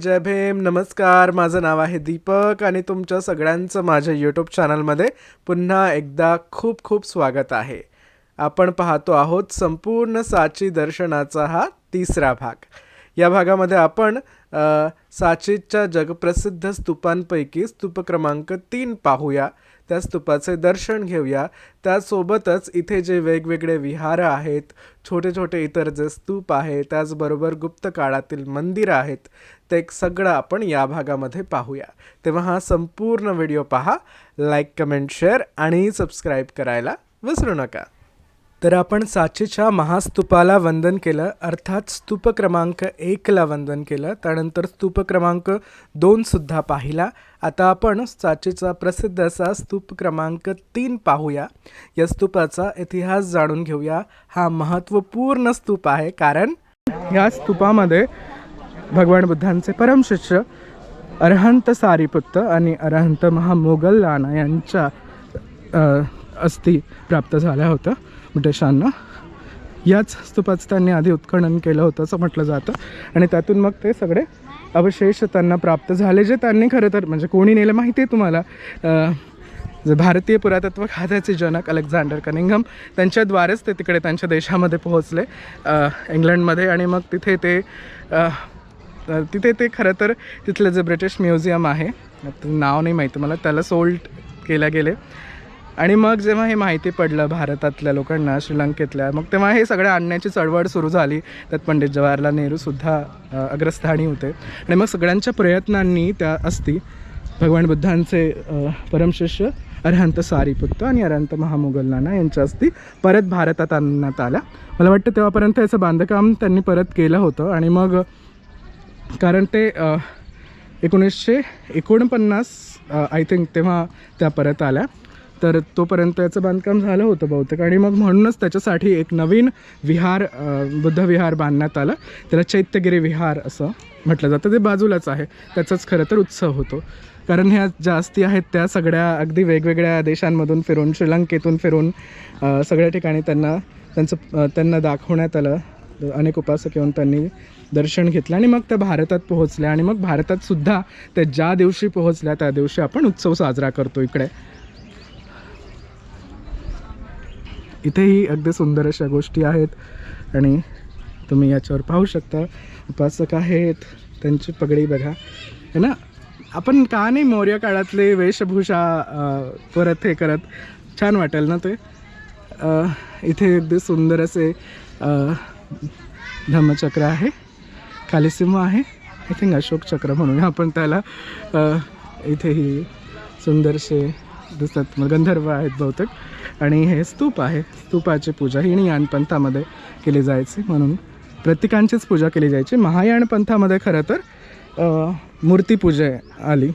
जय भीम नमस्कार. माझं नाव आहे दीपक आणि तुमच्या सगळ्यांचं माझ्या यूट्यूब चॅनलमध्ये पुन्हा एकदा खूप खूप स्वागत आहे. आपण पाहतो आहोत संपूर्ण साची दर्शनाचा हा तिसरा भाग. या भागामध्ये आपण साचीच्या जगप्रसिद्ध स्तूपांपैकी स्तूप क्रमांक तीन पाहूया. त्या स्तूपाचे दर्शन घेऊया. त्यासोबतच इथे जे वेगवेगळे विहार आहेत छोटे छोटे इतर जे स्तूप आहे त्याचबरोबर गुप्त काळातील मंदिरं आहेत ते एक सगळं आपण या भागामध्ये पाहूया. तेव्हा हा संपूर्ण व्हिडिओ पहा लाईक कमेंट शेअर आणि सबस्क्राईब करायला विसरू नका. तर आपण साचेच्या महास्तूपाला वंदन केलं अर्थात स्तूप क्रमांक एकला वंदन केलं त्यानंतर स्तूप क्रमांक दोनसुद्धा पाहिला. आता आपण साचेचा प्रसिद्ध असा स्तूप क्रमांक तीन पाहूया. या स्तूपाचा इतिहास जाणून घेऊया. हा महत्त्वपूर्ण स्तूप आहे कारण या स्तूपामध्ये भगवान बुद्धांचे परमशिष्य अरहंत सारीपुत्त आणि अरहंत महामोगल राणा यांच्या अ, अस्थी प्राप्त झाल्या होत्या. ब्रिटिशांना याच स्तूपाचं त्यांनी आधी उत्खनन केलं होतं असं म्हटलं जातं. आणि त्यातून मग ते सगळे अवशेष त्यांना प्राप्त झाले जे त्यांनी खरं तर म्हणजे कोणी नेलं माहिती आहे तुम्हाला? जे भारतीय पुरातत्व खात्याचे जनक अलेक्झांडर कनिंगम त्यांच्याद्वारेच ते तिकडे त्यांच्या देशामध्ये पोहोचले इंग्लंडमध्ये. आणि मग तिथे ते तिथे ते खरं तर तिथलं जे ब्रिटिश म्युझियम आहे नाव नाही माहिती मला त्याला सोल्ड केल्या गेले. आणि मग जेव्हा हे माहिती पडलं भारतातल्या लोकांना श्रीलंकेतल्या मग तेव्हा हे सगळं आणण्याची चळवळ सुरू झाली. त्यात पंडित जवाहरलाल नेहरूसुद्धा अग्रस्थानी होते. आणि मग सगळ्यांच्या प्रयत्नांनी त्या असती भगवान बुद्धांचे परमशिष्य अरहंत सारीपुत्त आणि अरहंत महामुगल नाना यांच्या असती परत भारतात आणण्यात आल्या. मला वाटतं तेव्हापर्यंत याचं बांधकाम त्यांनी परत केलं होतं. आणि मग कारण ते एकोणीसशे एकोणपन्नास आय थिंक तेव्हा त्या परत आल्या. तर तोपर्यंत याचं बांधकाम झालं होतं बहुतेक. आणि मग म्हणूनच त्याच्यासाठी एक नवीन विहार बुद्ध विहार बांधण्यात आलं. त्याला चैत्यगिरी विहार असं म्हटलं जातं. ते बाजूलाच आहे. त्याचाच खरं तर उत्सव होतो. कारण ह्या जास्ती आहेत त्या सगळ्या अगदी वेगवेगळ्या देशांमधून फिरून श्रीलंकेतून फिरून सगळ्या ठिकाणी त्यांना त्यांचं त्यांना दाखवण्यात आलं. अनेक उपासक येऊन त्यांनी दर्शन घेतलं आणि मग त्या भारतात पोहोचल्या. आणि मग भारतातसुद्धा त्या ज्या दिवशी पोहोचल्या त्या दिवशी आपण उत्सव साजरा करतो इकडे. इथेही अगदी सुंदर अशा गोष्टी आहेत. आणि तुम्ही याच्यावर पाहू शकता. उपासक आहेत. त्यांची पगडी बघा. है ना? आपण का नाही मौर्य काळातले वेशभूषा परत हे करत? छान वाटेल ना ते? इथे अगदी सुंदर असे धम्मचक्र आहे. कालिसिंह आहे. आय थिंक अशोक चक्र म्हणून आपण त्याला. इथेही सुंदरसे दिसतात. मग गंधर्व आहेत बहुतेक. आणि हे स्तूप आहे. स्तूपाची पूजा ही यान पंथामध्ये केली जायची म्हणून. प्रत्येकांचीच पूजा केली जायची. महायान पंथामध्ये खरं तर मूर्तीपूजा आली.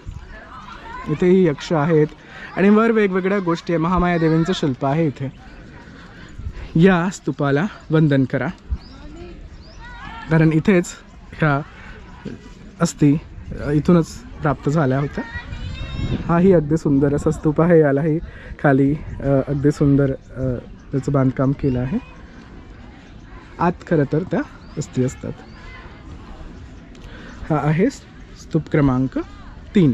इथेही यक्ष आहेत. आणि वर वेगवेगळ्या गोष्टी आहे. महामाया देवींचं शिल्प आहे इथे. या स्तूपाला वंदन करा. कारण इथेच ह्या अस्थि इथूनच प्राप्त झाल्या होत्या. हाही अगदी सुंदर असा स्तूप आहे. यालाही खाली अगदी सुंदर त्याचं बांधकाम केलं आहे. आत खरं तर त्या अस्थी असतात. हा आहे स्तूप क्रमांक तीन.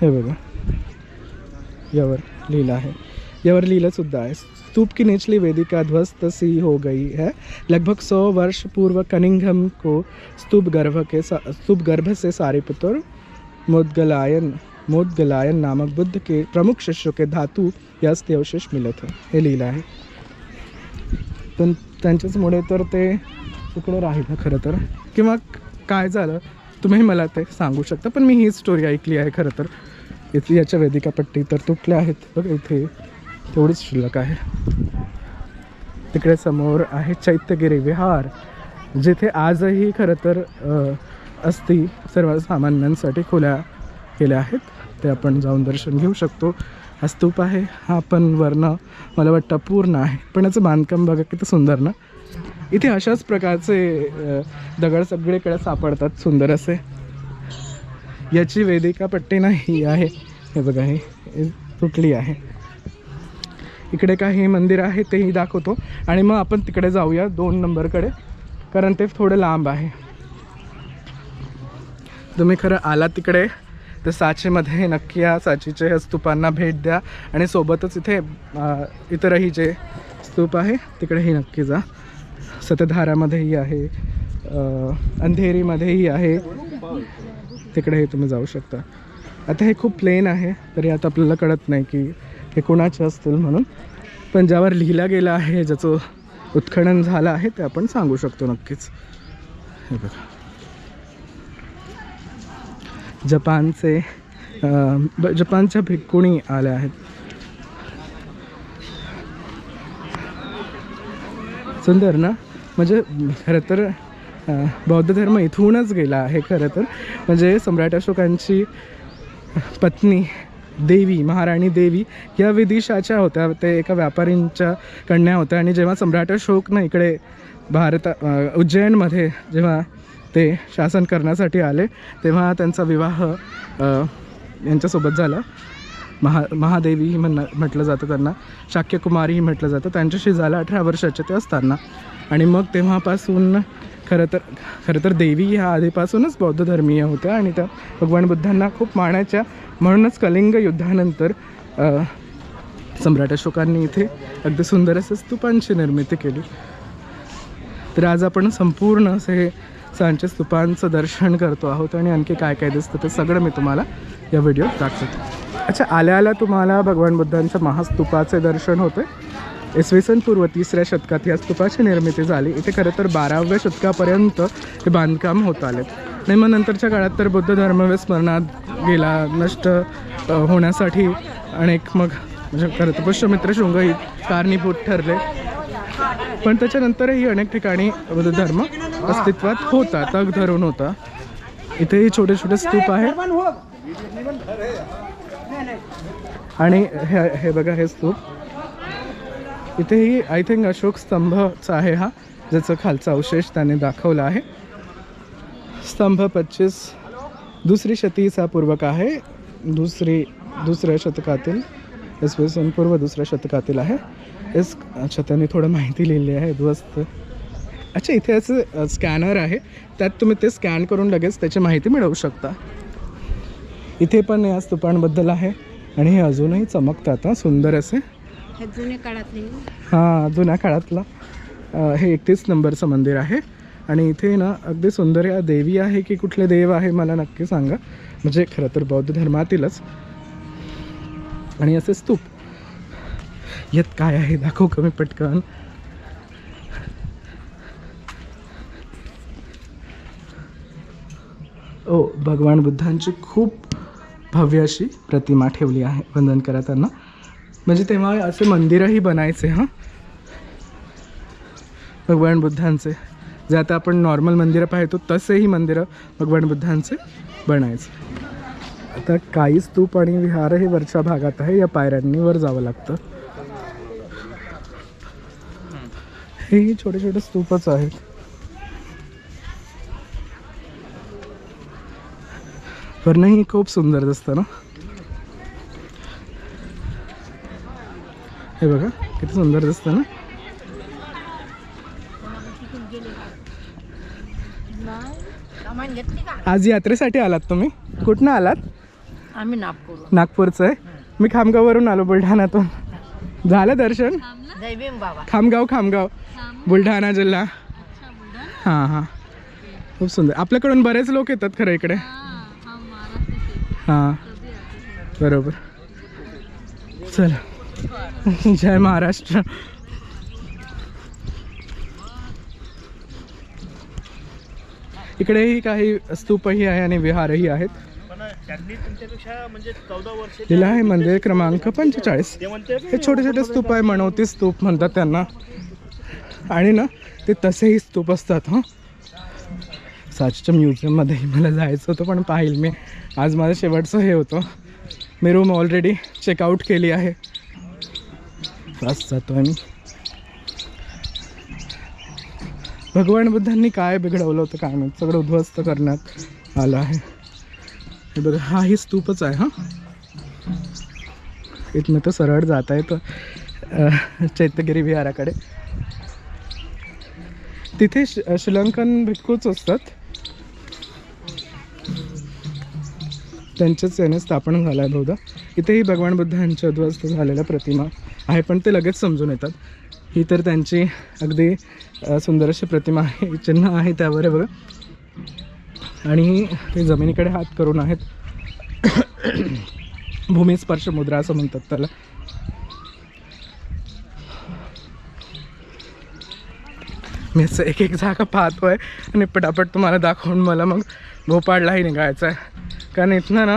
हे बघा. यावर लिहिलं आहे. यावर लिहिलंसुद्धा आहे. स्तूप की निचली वेदिका ध्वस्त सी हो गई है। लगभग सौ वर्ष पूर्व कनिंघम को स्तूप गर्भ के सा- स्तूप गर्भ से सारीपुत्र मोदगलायन मोदगलायन नामक बुद्ध के प्रमुख शिष्यों के धातु या अस्थि अवशेष मिले थे। हे। लिहिलं आहे पण त्यांच्याचमुळे तर ते तिकडं राहिलं खरं तर. किंवा काय झालं? तुम्ही मला ते सांगू शकता पण मी ही स्टोरी ऐकली आहे खरं तर. इथे याच्या वेदिका पट्टी तर तुटल्या आहेत. बघ इथे. तेवढीच शिल्लक आहे. तिकडे समोर आहे चैत्यगिरी विहार जिथे आजही खरं तर अस्थी सर्वसामान्यांसाठी खुल्या केल्या आहेत. ते आपण जाऊन दर्शन घेऊ शकतो. हा स्तूप आहे. हा पण वर्ण मला वाटतं पूर्ण आहे. पण याचं बांधकाम बघा किती सुंदर ना. इथे अशाच प्रकारचे दगड सगळीकडे सापडतात. सुंदर असे. याची वेदिका पट्टी नाही आहे. हे बघा हे तुटली आहे. इकडे काही मंदिर आहे तेही दाखवतो. आणि मग आपण तिकडे जाऊया दोन नंबरकडे. कारण ते थोडं लांब आहे. तुम्ही खरं आला तिकडे तर साचीमध्ये नक्की या. साचीच्या स्तूपांना भेट द्या. आणि सोबतच इथे इतरही जे स्तूप आहे तिकडेही नक्की जा. सतधारामध्येही आहे. अंधेरीमध्येही आहे. तिकडेही तुम्ही जाऊ शकता. आता हे खूप प्लेन आहे तरी आता आपल्याला कळत नाही की हे कोणाचे असतील म्हणून. पण ज्यावर लिहिला गेलं आहे ज्याचं उत्खनन झालं आहे ते आपण सांगू शकतो नक्कीच. हे बघा. जपानचे ब- जपानच्या भिक्कुणी आल्या आहेत. सुंदर ना? म्हणजे खरं तर बौद्ध धर्म इथूनच गेला आहे खरं तर. म्हणजे सम्राट अशोकांची पत्नी देवी महाराणी देवी या विदिशाच्या होत्या. ते एका व्यापारींच्या कन्या होत्या आणि जेव्हा सम्राट अशोकनं इकडे भारत उज्जैनमध्ये जेव्हा ते शासन करण्यासाठी आले तेव्हा त्यांचा विवाह यांच्यासोबत झाला. महा महादेवी म्हण म्हटलं जातं त्यांना. शाक्यकुमारी म्हटलं जातं. त्यांच्याशी झालं अठरा वर्षाचे ते असताना. आणि मग तेव्हापासून खरं तर खरं तर देवी ह्या आधीपासूनच बौद्ध धर्मीय होत्या आणि त्या भगवान बुद्धांना खूप मानायच्या म्हणूनच कलिंग युद्धानंतर सम्राट अशोकांनी इथे अगदी सुंदर असं स्तूपांची निर्मिती केली. तर आज आपण संपूर्ण असे हे सांचे स्तूपांचं दर्शन करतो आहोत आणि आणखी काय काय दिसतं ते सगळं मी तुम्हाला या व्हिडिओत दाखवतो. अच्छा आल्या आल्या तुम्हाला भगवान बुद्धांच्या महास्तूपाचे दर्शन होते. इसवी सन पूर्व तिसऱ्या शतकात या स्तूपाची निर्मिती झाली. इथे खरं तर बाराव्या शतकापर्यंत हे बांधकाम होत आले. आणि मग नंतरच्या काळात तर बौद्ध धर्म विस्मरणात गेला नष्ट होण्यासाठी अनेक मग म्हणजे खरं तर पुष्यमित्र शृंग ही कारणीभूत ठरले. पण त्याच्यानंतरही अनेक ठिकाणी बौद्ध धर्म अस्तित्वात होता तग धरून होता. इथेही छोटे छोटे स्तूप आहे आणि हे हे बघा हे स्तूप. इथेही आय थिंक अशोक स्तंभचा आहे हा ज्याचा खालचा अवशेष त्याने दाखवला आहे. स्तंभ पच्चीस दुसरी शतीचा पूर्वक आहे. दुसरी दुसऱ्या शतकातील इसवी सन पूर्व दुसऱ्या शतकातील आहे. इस अच्छा त्यांनी थोडं माहिती लिहिली आहे ध्वस्त. अच्छा इथे असं स्कॅनर आहे. त्यात तुम्ही ते स्कॅन करून लगेच त्याची माहिती मिळवू शकता. इथे पण या स्तूपांबद्दल आहे आणि हे अजूनही चमकतात सुंदर असे. हे काळातले. हां जुन्या काळातला. हे एकतीस नंबरचं मंदिर आहे. आणि इथे ना अगदी सुंदर या देवी आहे की कुठले देव आहे मला नक्की सांगा. म्हणजे खरं तर बौद्ध धर्मातीलच. आणि असे स्तूप. यात काय आहे? दाखव कमी पटकन? ओ भगवान बुद्धांची खूप भव्य अशी प्रतिमा ठेवली आहे. वंदन करताना म्हणजे तेव्हा असे मंदिरही बनायचे हां? भगवान बुद्धांचे. जे आता आपण नॉर्मल मंदिरं पाहतो तसेही मंदिरं भगवान बुद्धांचे बनायचे. आता काही स्तूप आणि विहार हे वरच्या भागात आहे या पायऱ्यांनी वर जावं लागतं. हे छोटे छोटे स्तूपच आहेत. वरणही खूप सुंदर दिसतं ना? हे बघा किती सुंदर दिसतं ना? आज यात्रेसाठी आलात तुम्ही? कुठनं आलात? आम्ही नागपूर. नागपूरचं आहे. मी खामगाववरून आलो बुलढाण्यातून. झालं दर्शन? खामगाव खामगाव. बुलढाणा जिल्हा. हां हां. खूप सुंदर. आपल्याकडून बरेच लोक येतात खरं इकडे. हां. बरोबर. चला. जय महाराष्ट्र. इकडेही काही स्तूपही आहे आणि विहारही आहेत. पण लिहिलं आहे मंदिर क्रमांक पंचेचाळीस. हे छोटे छोटे स्तूप आहे मनवती स्तूप म्हणतात त्यांना. आणि ना ते तसेही स्तूप असतात हां. साचच्या म्युझियममध्येही मला जायचं होतं पण पाहिलं मी. आज माझं शेवटचं हे होतं. मी रूम ऑलरेडी चेकआउट केली आहे. तास जातो आम्ही. मी भगवान बुद्धांनी काय बिघडवलं होतं काय माहीत? सगळं उद्ध्वस्त करण्यात आलं आहे. हे बघा हा ही स्तूपच आहे हां. इथनं तर सरळ जात आहे तर चैत्यगिरी विहाराकडे. तिथे श- श्रीलंकन भिक्खूच असतात. त्यांच्याच याने स्थापन झालं आहे बहुधा इथेही भगवान बुद्धांच्या उद्ध्वस्त झालेल्या प्रतिमा आहे पण ते लगेच समजून येतात. ही तर त्यांची अगदी सुंदर अशी प्रतिमा आहे चिन्ह आहे त्यावर आहे बघा. आणि ते जमिनीकडे हात करून आहेत. भूमिस्पर्श मुद्रा असं म्हणतात त्याला. मी असं एक एक जागा पाहतोय आणि पटापट तुम्हाला दाखवून मला मग भोपाळलाही निघायचं आहे कारण इथनं ना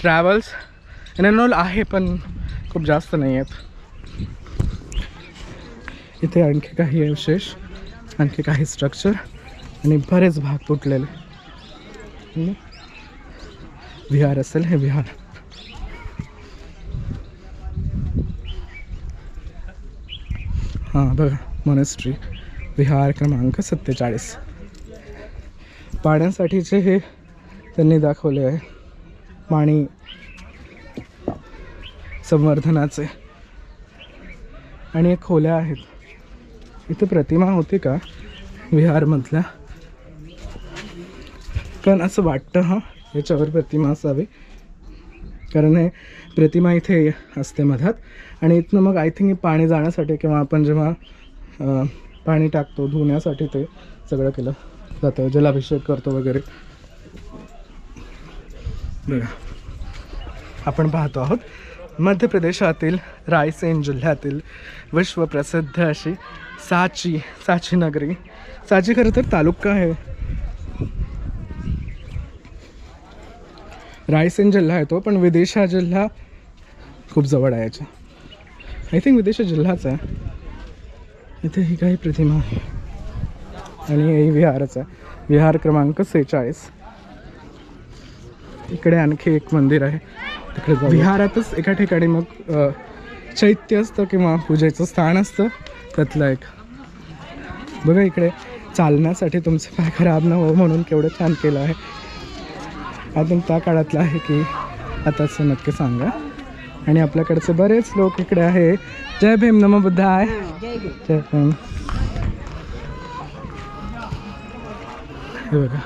ट्रॅव्हल्स एन अनोल आहे पण खूप जास्त नाही आहेत. इथे आणखी काही अवशेष आणखी काही स्ट्रक्चर आणि बरेच भाग फुटलेले. विहार असेल हे विहार. हां बघा मोनेस्ट्री विहार क्रमांक सत्तेचाळीस. पाण्यासाठीचे हे त्यांनी दाखवले आहे. पाणी संवर्धनाचे. आणि खोल्या आहेत. इथे प्रतिमा होती का? विहारमधल्या कारण असं वाटतं हां याच्यावर प्रतिमा असावी. कारण हे प्रतिमा इथे असते मधात. आणि इथनं मग आय थिंक पाणी जाण्यासाठी किंवा आपण जेव्हा पाणी टाकतो धुण्यासाठी ते सगळं केलं जातं. जलाभिषेक करतो वगैरे. बघा. आपण पाहतो आहोत. मध्य प्रदेशातील रायसेन जिल्ह्यातील विश्वप्रसिद्ध अशी साची साची नगरी. साची खरं तर तालुका आहे. रायसेन जिल्हा आहे तो पण विदिशा जिल्हा खूप जवळ आहे याच्या. आय थिंक विदिशा जिल्हाच आहे. इथे ही काही प्रतिमा आहे. आणि हे विहारच आहे. विहार क्रमांक सेहेचाळीस. इकडे आणखी एक मंदिर आहे. तिकडे विहारातच एका ठिकाणी मग चैत्य असतं किंवा पूजेचं स्थान असतं. त्यातलं एक बघा इकडे चालण्यासाठी तुमचं पाय खराब न हो म्हणून केवढं छान केलं आहे. अजून त्या काळातलं आहे की आताचं नक्की सांगा. आणि आपल्याकडचे बरेच लोक इकडे आहे. जय भीम नम बुद्धाय. जय भीम. हे बघा.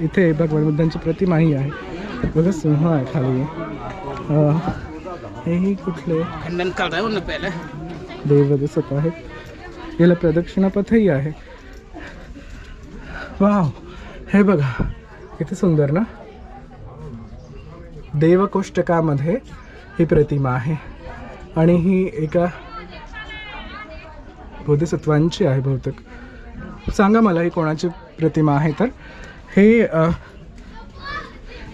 इथे भगवान बुद्धांची प्रतिमाही आहे. बघा सिंह आहे खाली. हेही कुठले खंडन हो ना पहले. देव दिसत आहेत. याला प्रदक्षिणापथही आहे. वाव हे बघा किती सुंदर ना? देवकोष्टकामध्ये ही प्रतिमा आहे. आणि ही एका बोधिसत्वांची आहे बहुतेक. सांगा मला ही कोणाची प्रतिमा आहे तर? हे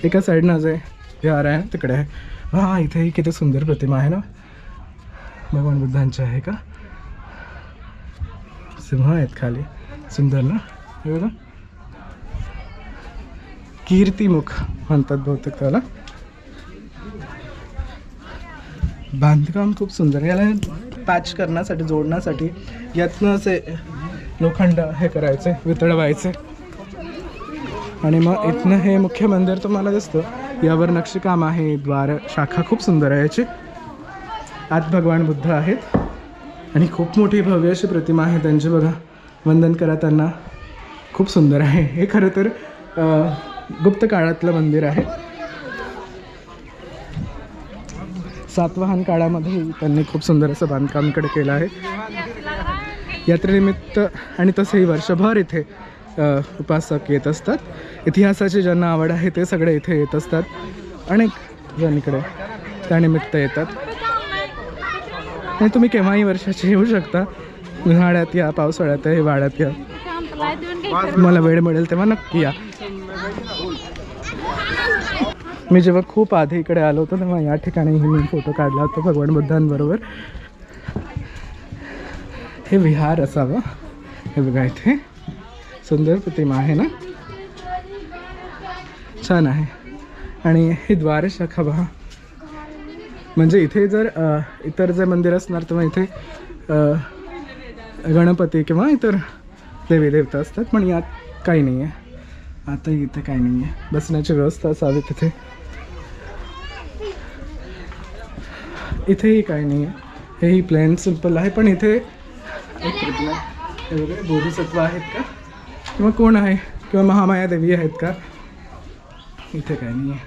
एका साईडनं जे विहार आहे तिकडे आहे. हा इथेही किती सुंदर प्रतिमा आहे ना? भगवान बुद्धांची आहे का? सिंह आहेत खाली. सुंदर ना? हे बघा. कीर्तिमुख म्हणतात बहुतेक त्याला. बांधकाम खूप सुंदर याला पॅच करण्यासाठी जोडण्यासाठी यातनं असे लोखंड हे करायचे वितळवायचे. आणि मग इथनं हे मुख्य मंदिर तुम्हाला दिसतं. यावर नक्षीकाम आहे. द्वार शाखा खूप सुंदर आहे याची. आत भगवान बुद्ध आहेत. आणि खूप मोठी भव्य अशी प्रतिमा आहे त्यांची बघा. वंदन करा त्यांना. खूप सुंदर आहे. हे खरं तर गुप्त काळातलं मंदिर आहे. सातवाहन काळामध्ये त्यांनी खूप सुंदर असं बांधकाम इकडे केलं आहे. यात्रेनिमित्त आणि तसंही वर्षभर इथे उपासक येत असतात. इतिहासाची ज्यांना आवड आहे ते सगळे इथे येत असतात. अनेक जण इकडे त्यानिमित्त येतात. आणि तुम्ही केव्हाही वर्षाचे येऊ शकता. उन्हाळ्यात या पावसाळ्यात या हिवाळ्यात या. तुम्हाला वेळ मिळेल तेव्हा नक्की या. मी जेव्हा खूप आधी इकडे आलो होतो तेव्हा या ठिकाणी मी फोटो काढला होता भगवान बुद्धांबरोबर. हे विहार असावं. हे बघा इथे. सुंदर प्रतिमा आहे ना? छान आहे. आणि हे द्वारशाखा पहा म्हणजे इथे जर इतर जे मंदिर असणार तेव्हा इथे गणपती किंवा इतर देवी देवता असतात पण यात काही नाही आहे आता इथे काही नाही आहे बसण्याची व्यवस्था असावी तिथे. इथेही काही नाही आहे हेही प्लेन सिंपल आहे पण इथे एक मिनिट ना. बोधिसत्व आहेत का? किंवा कोण आहे? किंवा महामाया देवी आहेत का? इथे काय नाही आहे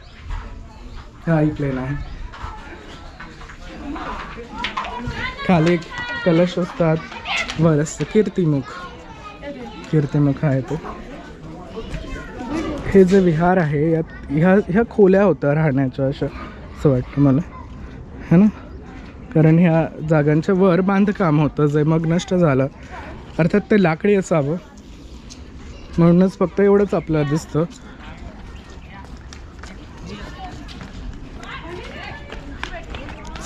हा ऐकलेला आहे. खाली कलश असतात. वर असतं कीर्तिमुख. कीर्तिमुख आहे तो. हे जे विहार आहे यात ह्या ह्या खोल्या होत्या राहण्याच्या अशा असं वाटतं मला. है ना? कारण ह्या जागांच्या वर बांधकाम होतं जे मग नष्ट झालं. अर्थात ते लाकडी असावं. म्हणूनच फक्त एवढंच आपल्याला दिसतं.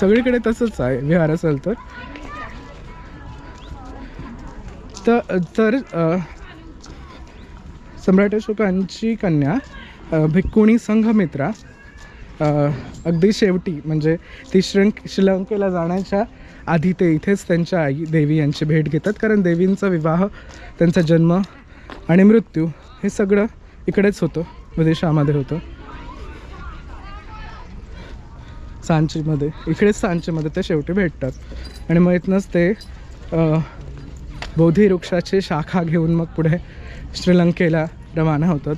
सगळीकडे तसंच आहे विहार असेल तर. तर तर सम्राट अशोकांची कन्या भिक्कुणी संघमित्रा अगदी शेवटी म्हणजे ती श्रंक श्रीलंकेला जाण्याच्या आधी ते इथेच त्यांच्या आई देवी यांची भेट घेतात. कारण देवींचा विवाह त्यांचा जन्म आणि मृत्यू हे सगळं इकडेच होतं. विदेशामध्ये होतं. सांचीमध्ये इकडेच सांचीमध्ये ते शेवटी भेटतात. आणि मग इथनंच ते बोधीवृक्षाची बोधी वृक्षाची शाखा घेऊन मग पुढे श्रीलंकेला रवाना होतात.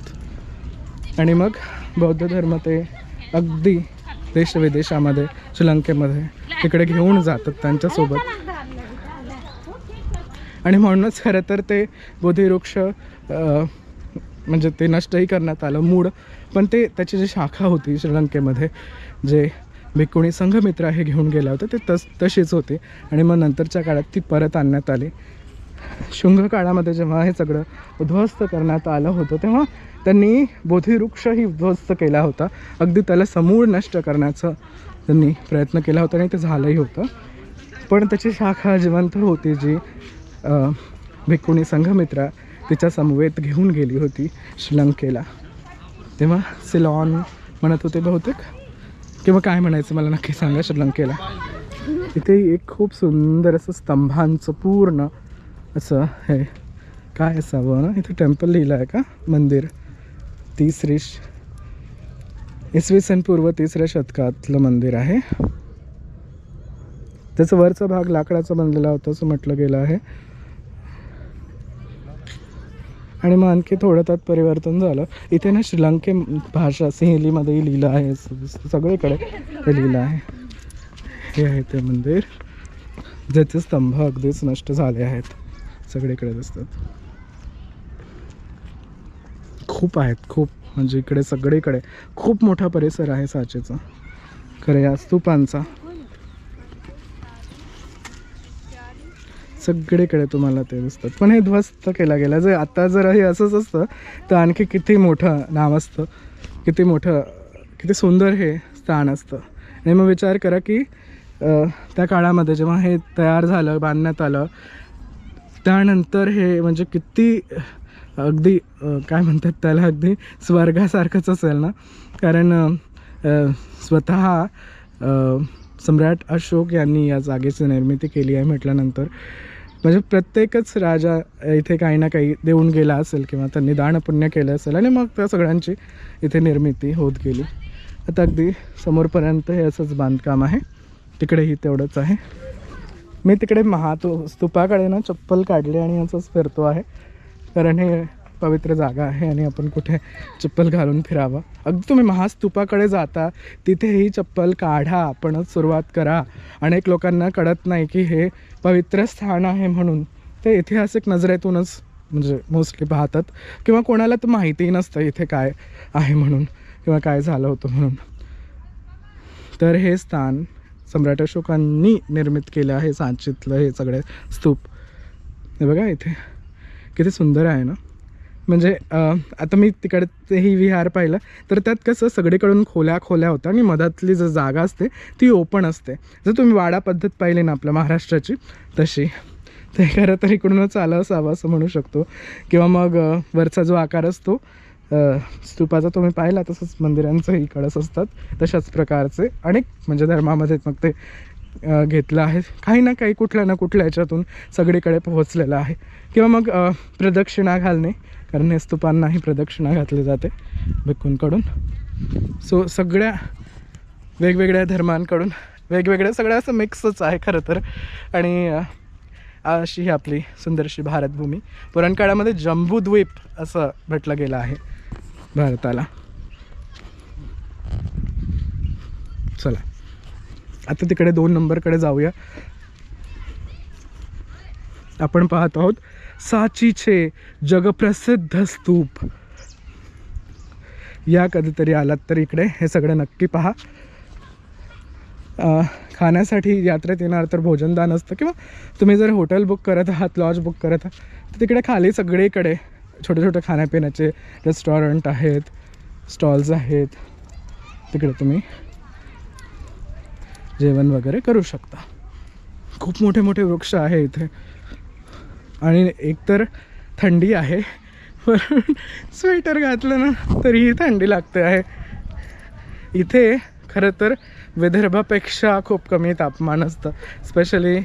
आणि मग बौद्ध धर्म ते अगदी देशविदेशामध्ये श्रीलंकेमध्ये तिकडे घेऊन जातात त्यांच्यासोबत. आणि म्हणूनच खरं तर ते बोधिवृक्ष म्हणजे ते नष्टही करण्यात आलं मूळ. पण ते त्याची जी शाखा होती श्रीलंकेमध्ये जे भिक्कुणी संघमित्र हे घेऊन गेला होता ते तस तशीच होती. आणि मग नंतरच्या काळात ती परत आणण्यात आली. शुंग काळामध्ये जेव्हा हे सगळं उद्ध्वस्त करण्यात आलं होतं तेव्हा त्यांनी बोधिवृक्षही उद्ध्वस्त केला होता. अगदी त्याला समूळ नष्ट करण्याचा त्यांनी प्रयत्न केला होता आणि ते झालंही होतं. पण त्याची शाखा जिवंत होती जी अ, भिक्कुणी संघमित्रा तिच्या समवेत घेऊन गेली होती श्रीलंकेला. तेव्हा सिलॉन म्हणत होते बहुतेक? किंवा काय म्हणायचं मला नक्की सांगा श्रीलंकेला? इथे एक खूप सुंदर असं स्तंभांचं पूर्ण असं हे काय असावं? ना इथे टेम्पल लिहिलं आहे का? मंदिर. तिसरी श- इसवी सन पूर्व तिसऱ्या शतकातलं मंदिर आहे. त्याचा वरचा भाग लाकडाचा बनलेला होता असं म्हटलं गेलं आहे. आणि मग आणखी थोडं त्यात परिवर्तन झालं. इथे ना श्रीलंके भाषा सिंहलीमध्येही लिहिलं आहे. सगळीकडे हे लिहिलं आहे. हे आहे ते मंदिर ज्याचे स्तंभ अगदीच नष्ट झाले आहेत. सगळीकडे दिसतात. खूप आहेत खूप. म्हणजे इकडे सगळीकडे खूप मोठा परिसर आहे साचेचा. खरं या स्तूपांचा सगळीकडे तुम्हाला ते दिसतात. पण हे ध्वस्त केला गेला. जर आता जर हे असंच असतं तर आणखी किती मोठं नाव असतं किती मोठं किती सुंदर हे स्थान असतं. आणि मग विचार करा की त्या काळामध्ये जेव्हा हे तयार झालं बांधण्यात आलं त्यानंतर हे म्हणजे किती अगदी काय म्हणतात त्याला अगदी स्वर्गासारखंच असेल ना? कारण स्वतः सम्राट अशोक यांनी या जागेची निर्मिती केली आहे म्हटल्यानंतर. म्हणजे प्रत्येकच राजा इथे काही ना काही देऊन गेला असेल किंवा त्यांनी दानपुण्य केलं असेल आणि मग त्या सगळ्यांची इथे निर्मिती होत गेली. आता अगदी समोरपर्यंत हे असंच बांधकाम आहे. तिकडेही तेवढंच आहे. मी तिकडे महातो स्तूपाकडे ना चप्पल काढली आणि असंच फिरतो आहे. कारण हे पवित्र जागा आहे आणि आपण कुठे चप्पल घालून फिरावं. अगदी तुम्ही महास्तूपाकडे जाता तिथेही चप्पल काढा आपणच सुरुवात करा. अनेक लोकांना कळत नाही की हे पवित्र स्थान आहे म्हणून. ते ऐतिहासिक नजरेतूनच म्हणजे मोस्टली पाहतात किंवा कोणाला तर माहितीही नसतं इथे काय आहे म्हणून किंवा काय झालं होतं म्हणून. तर हे स्थान सम्राट अशोकांनी निर्मित केलं आहे सांचीतलं हे सगळे स्तूप. हे बघा इथे. किती सुंदर आहे ना? म्हणजे आता मी तिकडचेही विहार पाहिलं तर त्यात कसं सगळीकडून खोल्या खोल्या होत्या आणि मधातली जी जागा असते ती ओपन असते. जर तुम्ही वाडा पद्धत पाहिली ना आपल्या महाराष्ट्राची तशी. ते खरं तर इकडूनच आलं असावं असं म्हणू शकतो. किंवा मग वरचा जो आकार असतो स्तूपाचा तुम्ही पाहिला तसंच मंदिरांचंही कळस असतात तशाच प्रकारचे. अनेक म्हणजे धर्मामध्ये मग ते घेतलं आहे. काही ना काही कुठल्या ना कुठल्या याच्यातून सगळीकडे पोहोचलेलं आहे. किंवा मग प्रदक्षिणा घालणे कारण हे स्तूपांनाही प्रदक्षिणा घातली जाते भिक्खूंकडून. सो सगळ्या वेगवेगळ्या धर्मांकडून वेगवेगळ्या सगळ्या असं मिक्सच आहे खरं तर. आणि अशी ही आपली सुंदरशी भारतभूमी. पुराणकाळामध्ये जम्बूद्वीप असं म्हटलं गेलं आहे भारताला. चला. आता तिकडे दोन नंबरकडे जाऊया. आपण पाहत आहोत साचीचे जगप्रसिद्ध स्तूप. या कधीतरी आलात तर इकडे हे सगळं नक्की पहा. खाण्यासाठी यात्रेत येणार तर भोजनदान असतं किंवा तुम्ही जर हॉटेल बुक करत आहात लॉज बुक करत आहात तर तिकडे खाली सगळीकडे छोटे छोटे खाण्यापिण्याचे रेस्टॉरंट आहेत स्टॉल्स आहेत. तिकडे तुम्ही जेवण वगैरे करू शकता. खूप मोठे मोठे वृक्ष आहे इथे. आणि एकतर थंडी आहे. पण स्वेटर घातलं ना तरीही थंडी लागते आहे. इथे खरं तर विदर्भापेक्षा खूप कमी तापमान असतं. स्पेशली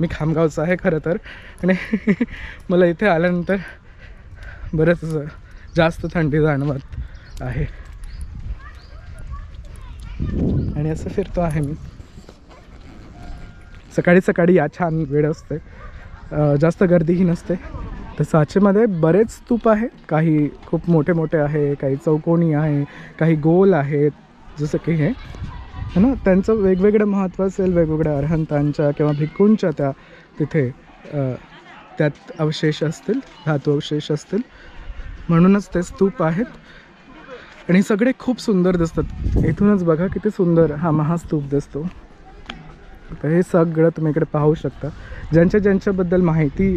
मी खामगावचं आहे खरं तर. आणि मला इथे आल्यानंतर बरंच जास्त थंडी जाणवत आहे. आणि असं फिरतो आहे मी. सकाळी सकाळी या छान वेळ असते. जास्त गर्दीही नसते. तर साचेमध्ये बरेच स्तूप आहे काही खूप मोठे मोठे आहे काही चौकोनी आहे काही गोल आहेत. जसं की हे. है ना? त्यांचं वेगवेगळं महत्त्व असेल वेगवेगळ्या अर्हंतांच्या किंवा भिक्कूंच्या त्या तिथे त्यात अवशेष असतील धातू अवशेष असतील. म्हणूनच ते स्तूप आहेत. आणि सगळे खूप सुंदर दिसतात. इथूनच बघा किती सुंदर हा महास्तूप दिसतो. तर हे सगळं तुम्ही इकडे पाहू शकता. ज्यांच्या ज्यांच्याबद्दल माहिती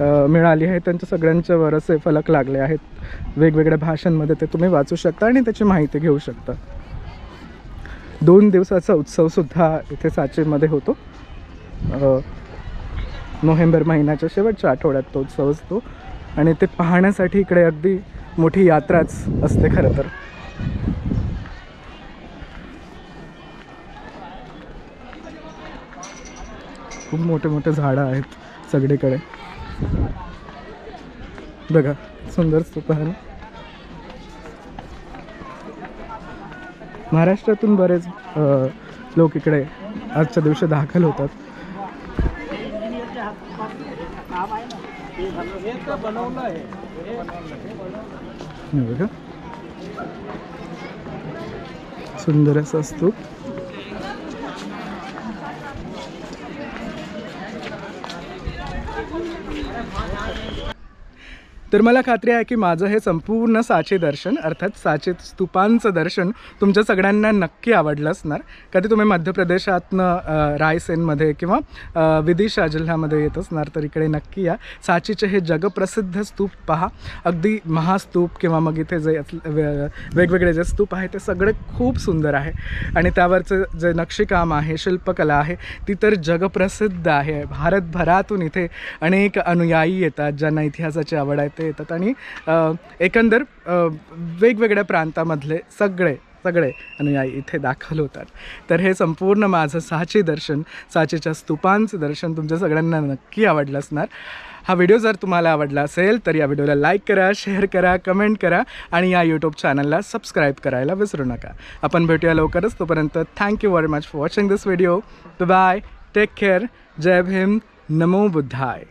मिळाली आहे त्यांच्या सगळ्यांच्यावर असे फलक लागले आहेत. वेगवेगळ्या भाषांमध्ये ते तुम्ही वाचू शकता आणि त्याची माहिती घेऊ शकता. दोन दिवसाचा उत्सवसुद्धा इथे साचेमध्ये होतो. नोव्हेंबर महिन्याच्या शेवटच्या आठवड्यात तो उत्सव असतो. आणि ते पाहण्यासाठी इकडे अगदी मोठी यात्राच असते खरं तर. खूप मोठे मोठे झाडं आहेत सगळीकडे. बघा सुंदर स्तूप आहे ना महाराष्ट्रातून बरेच लोक इकडे आजच्या दिवशी दाखल होतात. बघा. सुंदर असं स्तूप. तर मला खात्री आहे की माझं हे संपूर्ण साचे दर्शन अर्थात साचे स्तूपांचं दर्शन तुमच्या सगळ्यांना नक्की आवडलं असणार. कधी तुम्ही मध्य प्रदेशातनं रायसेनमध्ये किंवा विदिशा जिल्ह्यामध्ये येत असणार तर इकडे नक्की या. साचीचे हे जगप्रसिद्ध स्तूप पहा. अगदी महास्तूप किंवा मग इथे जे वेगवेगळे जे स्तूप आहे ते सगळे खूप सुंदर आहे. आणि त्यावरचं जे नक्षीकाम आहे शिल्पकला आहे ती तर जगप्रसिद्ध आहे. भारतभरातून इथे अनेक अनुयायी येतात ज्यांना इतिहासाची आवड आहे ते येतात. आणि एकंदर वेगवेगळ्या प्रांतामधले सगळे सगळे अनुयायी इथे दाखल होतात. तर हे संपूर्ण माझं साचे दर्शन साचेच्या स्तूपांचं दर्शन तुमच्या सगळ्यांना नक्की आवडलं असणार. हा व्हिडिओ जर तुम्हाला आवडला असेल तर या व्हिडिओला लाईक करा शेअर करा कमेंट करा आणि या यूट्यूब चॅनलला सबस्क्राईब करायला विसरू नका. आपण भेटूया लवकरच. तोपर्यंत thank you very much for watching this video bye take care जय भीम. नमो बुद्धाय.